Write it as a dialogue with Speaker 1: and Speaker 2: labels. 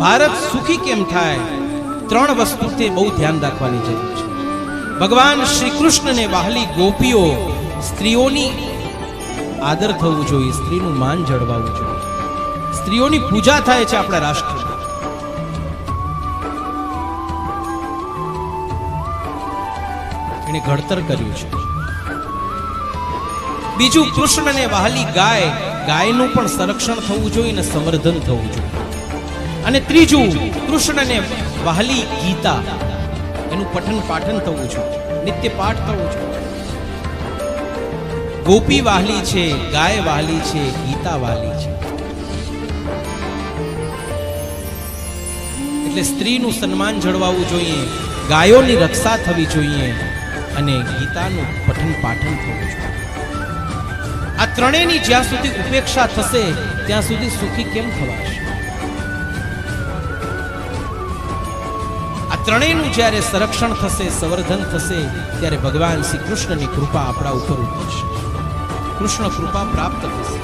Speaker 1: ભારત સુખી કેમ થાય? ત્રણ વસ્તુ તે બહુ ધ્યાન રાખવાની જરૂર છે. ભગવાન શ્રી કૃષ્ણને વહાલી ગોપીઓ સ્ત્રીઓની આદર થવું જોઈએ, સ્ત્રીનું માન જળવાવું જોઈએ. સ્ત્રીઓની પૂજા થાય છે આપણા રાષ્ટ્રમાં. એને ઘડતર કર્યું છે. બીજું કૃષ્ણને વહાલી ગાય, ગાયનું પણ સંરક્ષણ થવું જોઈએ અને સંવર્ધન થવું જોઈએ. અને ત્રીજું, કૃષ્ણને વહાલી ગીતા. એનું પઠન પાઠન થવું છું, નિત્ય પાઠ થવું છું. ગોપી વાહલી છે, ગાય વાહલી છે, ગીતા વાહલી છે. એટલે સ્ત્રીનું સન્માન જળવાવું જોઈએ, ગાયોની રક્ષા થવી જોઈએ, અને ગીતાનું પઠન પાઠન થવું જોઈએ. આ ત્રણેયની જ્યાં સુધી ઉપેક્ષા થશે, ત્યાં સુધી સુખી કેમ થવાશે? ત્રણેયનું જ્યારે સંરક્ષણ થશે, સંવર્ધન થશે, ત્યારે ભગવાન શ્રી કૃષ્ણની કૃપા આપણા ઉપર ઉતરશે. કૃષ્ણ કૃપા પ્રાપ્ત થશે.